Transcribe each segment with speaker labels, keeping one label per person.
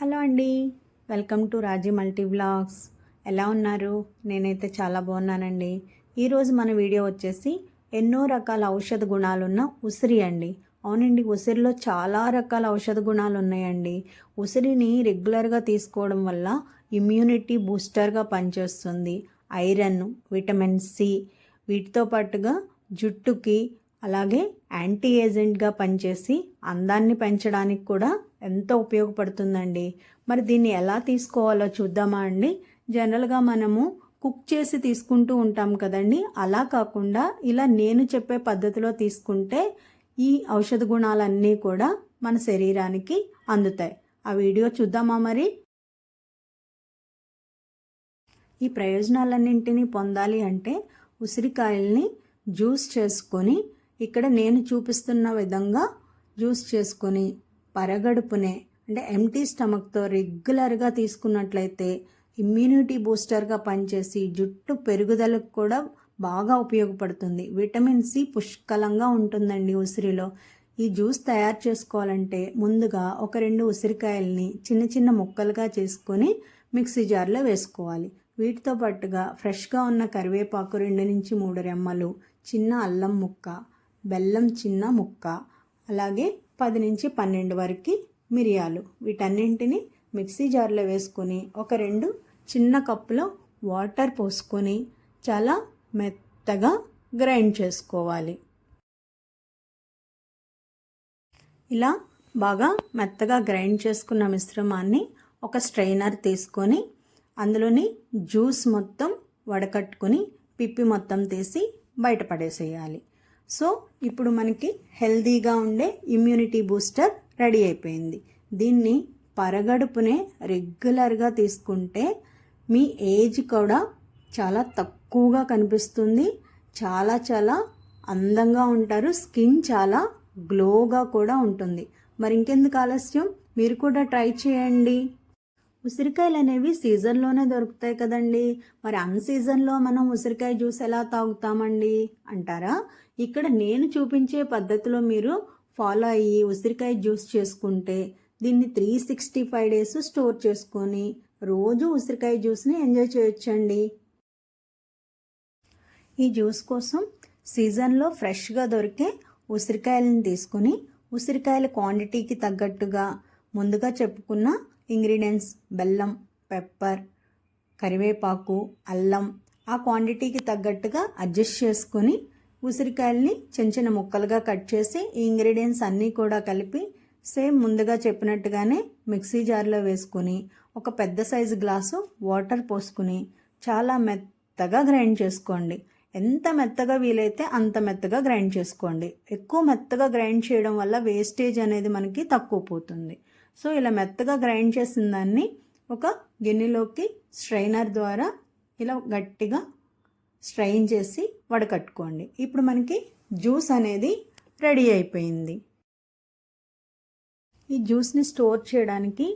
Speaker 1: Hello అండి. Welcome to Raji multi vlogs. ఎలా ఉన్నారు? నేనైతే చాలా బాగున్నానండి. ఈరోజు మన వీడియో వచ్చేసి ఎన్నో రకాల ఔషధ గుణాలున్న ఉసిరి అండి. అవునండి ఉసిరిలో చాలా రకాల ఔషధ గుణాలు ఉన్నాయండి ఉసిరిని రెగ్యులర్గా తీసుకోవడం వల్ల ఇమ్యూనిటీ బూస్టర్గా పనిచేస్తుంది. ఐరన్ విటమిన్ సి వీటితో పాటుగా జుట్టుకి అలాగే యాంటీ ఏజెంట్గా పనిచేసి అందాన్ని పెంచడానికి కూడా ఎంతో ఉపయోగపడుతుందండి? మరి దీన్ని ఎలా తీసుకోవాలో చూద్దామా అండి? జనరల్గా మనము కుక్ చేసి తీసుకుంటూ ఉంటాం కదండి. అలా కాకుండా ఇలా నేను చెప్పే పద్ధతిలో తీసుకుంటే ఈ ఔషధ గుణాలన్నీ కూడా మన శరీరానికి అందుతాయి. ఆ వీడియో చూద్దామా మరి? ఈ ప్రయోజనాలన్నింటినీ పొందాలి అంటే ఉసిరికాయల్ని జ్యూస్ చేసుకొని ఇక్కడ నేను చూపిస్తున్న విధంగా జ్యూస్ చేసుకొని పరగడుపునే అంటే ఎంటీ స్టమక్తో రెగ్యులర్గా తీసుకున్నట్లయితే ఇమ్యూనిటీ బూస్టర్గా పనిచేసి జుట్టు పెరుగుదలకు కూడా బాగా ఉపయోగపడుతుంది. విటమిన్ సి పుష్కలంగా ఉంటుందండి ఉసిరిలో. ఈ జ్యూస్ తయారు చేసుకోవాలంటే ముందుగా ఒక రెండు ఉసిరికాయల్ని చిన్న చిన్న ముక్కలుగా చేసుకొని మిక్సీ జార్లో వేసుకోవాలి. వీటితో పాటుగా ఫ్రెష్గా ఉన్న కరివేపాకు రెండు నుంచి మూడు రెమ్మలు చిన్న అల్లం ముక్క బెల్లం చిన్న ముక్క అలాగే పది నుంచి పన్నెండు వరకు మిరియాలు. వీటన్నింటిని మిక్సీ జార్లో వేసుకొని ఒక రెండు చిన్న కప్పులో వాటర్ పోసుకొని చాలా మెత్తగా గ్రైండ్ చేసుకోవాలి. ఇలా బాగా మెత్తగా గ్రైండ్ చేసుకున్న మిశ్రమాన్ని ఒక స్ట్రైనర్ తీసుకొని అందులోని జ్యూస్ మొత్తం వడకట్టుకొని పిప్పి మొత్తం తీసి బయటపడేసేయాలి సో ఇప్పుడు మనకి హెల్దీగా ఉండే ఇమ్యూనిటీ బూస్టర్ రెడీ అయిపోయింది. దీన్ని పరగడుపునే రెగ్యులర్గా తీసుకుంటే మీ ఏజ్ కూడా చాలా తక్కువగా కనిపిస్తుంది. చాలా చాలా అందంగా ఉంటారు. స్కిన్ చాలా గ్లోగా కూడా ఉంటుంది. మరి ఇంకెందుకు ఆలస్యం? మీరు కూడా ట్రై చేయండి. ఉసిరికాయలు అనేవి సీజన్లోనే దొరుకుతాయి కదండి. మరి అన్ సీజన్లో మనం ఉసిరికాయ జ్యూస్ ఎలా తాగుతామండి? అంటారా? ఇక్కడ నేను చూపించే పద్ధతిలో మీరు ఫాలో అయ్యి ఉసిరికాయ జ్యూస్ చేసుకుంటే దీన్ని three sixty five days store చేసుకొని రోజు ఉసిరికాయ జ్యూస్ని ఎంజాయ్ చేయొచ్చండి. ఈ జ్యూస్ కోసం సీజన్లో ఫ్రెష్గా దొరికే ఉసిరికాయలను తీసుకొని ఉసిరికాయల క్వాంటిటీకి తగ్గట్టుగా ముందుగా చెప్పుకున్న ఇంగ్రీడియంట్స్ బెల్లం పెప్పర్ కరివేపాకు అల్లం ఆ క్వాంటిటీకి తగ్గట్టుగా అడ్జస్ట్ చేసుకొని ఉసిరికాయల్ని చిన్న చిన్న ముక్కలుగా కట్ చేసి ఈ ఇంగ్రీడియంట్స్ అన్నీ కూడా కలిపి సేమ్ ముందుగా చెప్పినట్టుగానే మిక్సీ జార్లో వేసుకుని ఒక పెద్ద సైజు గ్లాసు వాటర్ పోసుకుని చాలా మెత్తగా గ్రైండ్ చేసుకోండి. ఎంత మెత్తగా వీలైతే అంత మెత్తగా గ్రైండ్ చేసుకోండి. ఎక్కువ మెత్తగా గ్రైండ్ చేయడం వల్ల వేస్టేజ్ అనేది మనకి తక్కువ పోతుంది. సో ఇలా మెత్తగా గ్రైండ్ చేసిన దాన్ని ఒక గిన్నెలోకి స్ట్రైనర్ ద్వారా ఇలా గట్టిగా స్ట్రైన్ చేసి వడకట్టుకోండి. ఇప్పుడు మనకి జ్యూస్ అనేది రెడీ అయిపోయింది. ఈ జ్యూస్ని స్టోర్ చేయడానికి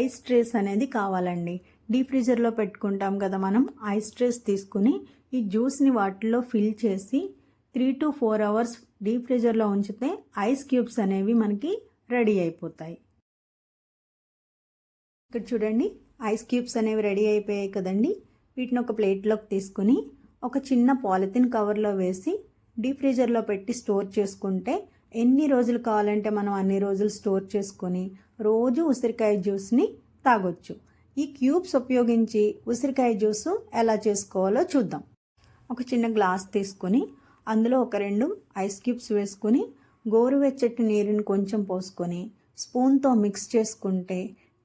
Speaker 1: ఐస్ ట్రేస్ అనేది కావాలండి. డీప్ ఫ్రీజర్లో పెట్టుకుంటాం కదా మనం ఐస్ ట్రేస్ తీసుకుని ఈ జ్యూస్ని వాటిల్లో ఫిల్ చేసి three to four hours deep ఫ్రీజర్లో ఉంచితే ఐస్ క్యూబ్స్ అనేవి మనకి రెడీ అయిపోతాయి. ఇక్కడ చూడండి ఐస్ క్యూబ్స్ అనేవి రెడీ అయిపోయాయి కదండి. వీటిని ఒక ప్లేట్లోకి తీసుకుని ఒక చిన్న పాలిథిన్ కవర్లో వేసి డీప్ ఫ్రీజర్లో పెట్టి స్టోర్ చేసుకుంటే ఎన్ని రోజులు కావాలంటే మనం అన్ని రోజులు స్టోర్ చేసుకొని రోజు ఉసిరికాయ జ్యూస్ని తాగొచ్చు. ఈ క్యూబ్స్ ఉపయోగించి ఉసిరికాయ జ్యూస్ ఎలా చేసుకోవాలో చూద్దాం. ఒక చిన్న గ్లాస్ తీసుకొని అందులో ఒక రెండు ఐస్ క్యూబ్స్ వేసుకొని గోరువెచ్చటి నీరుని కొంచెం పోసుకొని స్పూన్తో మిక్స్ చేసుకుంటే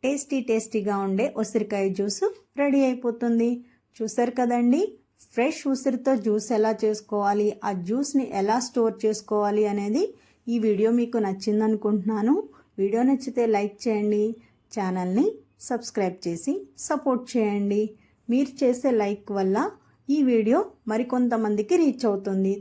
Speaker 1: టేస్టీ టేస్టీగా ఉండే ఉసిరికాయ జ్యూస్ రెడీ అయిపోతుంది. చూసారు కదండి? ఫ్రెష్ ఉసిరితో జ్యూస్ ఎలా చేసుకోవాలి ఆ జ్యూస్ని ఎలా స్టోర్ చేసుకోవాలి అనేది ఈ వీడియో మీకు నచ్చిందనుకుంటున్నాను. వీడియో నచ్చితే లైక్ చేయండి ఛానల్ని సబ్స్క్రైబ్ చేసి సపోర్ట్ చేయండి. మీరు చేసే లైక్ వల్ల ఈ వీడియో మరికొంతమందికి రీచ్ అవుతుంది.